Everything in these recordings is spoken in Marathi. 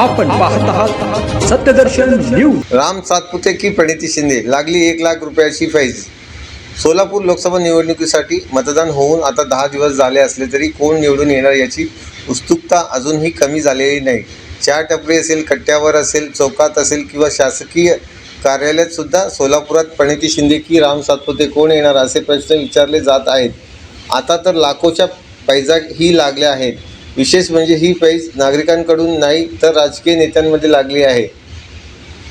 आपण पाहत आहात सत्यदर्शन न्यूज. राम सातपुते की प्रणिती शिंदे लागली एक लाख रुपयाची फैज. सोलापूर लोकसभा निवडणुकीसाठी मतदान होऊन आता दहा दिवस झाले असले तरी कोण निवडून येणार याची उत्सुकता अजूनही कमी झालेली नाही. चार टपरी असेल कट्ट्यावर असेल चौकात असेल किंवा शासकीय कार्यालयात सुद्धा सोलापुरात प्रणिती शिंदे की राम सातपुते कोण येणार असे प्रश्न विचारले जात आहेत. आता तर लाखोच्या पैजा ही लागल्या आहेत. विशेष म्हणजे ही पैज नागरिकांकडून नाही तर राजकीय नेत्यांमध्ये लागली आहे.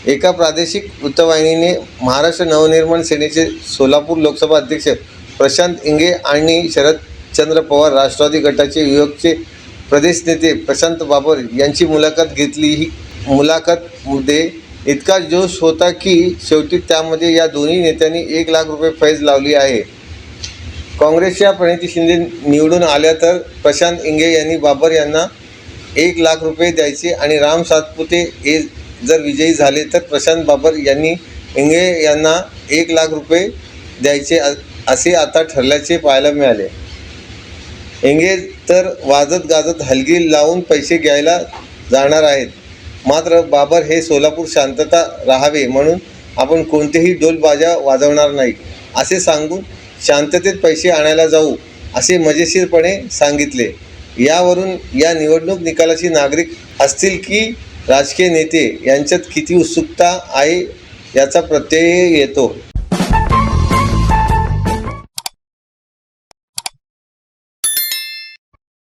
एका प्रादेशिक वृत्तवाहिनीने महाराष्ट्र नवनिर्माण सेनेचे सोलापूर लोकसभा अध्यक्ष प्रशांत इंगे आणि शरदचंद्र पवार राष्ट्रवादी गटाचे युवकचे प्रदेश नेते प्रशांत बाबर यांची मुलाखत घेतली. ही मुलाखतमध्ये इतका जोश होता की शेवटी त्यामध्ये या दोन्ही नेत्यांनी एक लाख रुपये फैज लावली आहे. काँग्रेसच्या प्रणिती शिंदे निवडून आल्या तर प्रशांत इंगे यांनी बाबर यांना एक लाख रुपये द्यायचे आणि राम सातपुते हे जर विजयी झाले तर प्रशांत बाबर यांनी इंगे यांना एक लाख रुपये द्यायचे असे आता ठरल्याचे पाहायला मिळाले. इंगे तर वाजत गाजत हलगी लावून पैसे घ्यायला जाणार आहेत. मात्र बाबर हे सोलापूर शांतता राहावे म्हणून आपण कोणतेही डोलबाजा वाजवणार नाही असे सांगून शांततेत पैसे आणायला जाऊ असे मजेशीरपणे सांगितले. यावरून या निवडणूक निकालाची नागरिक असतील की राजकीय नेते यांच्यात किती उत्सुकता आहे याचा प्रत्यय येतो.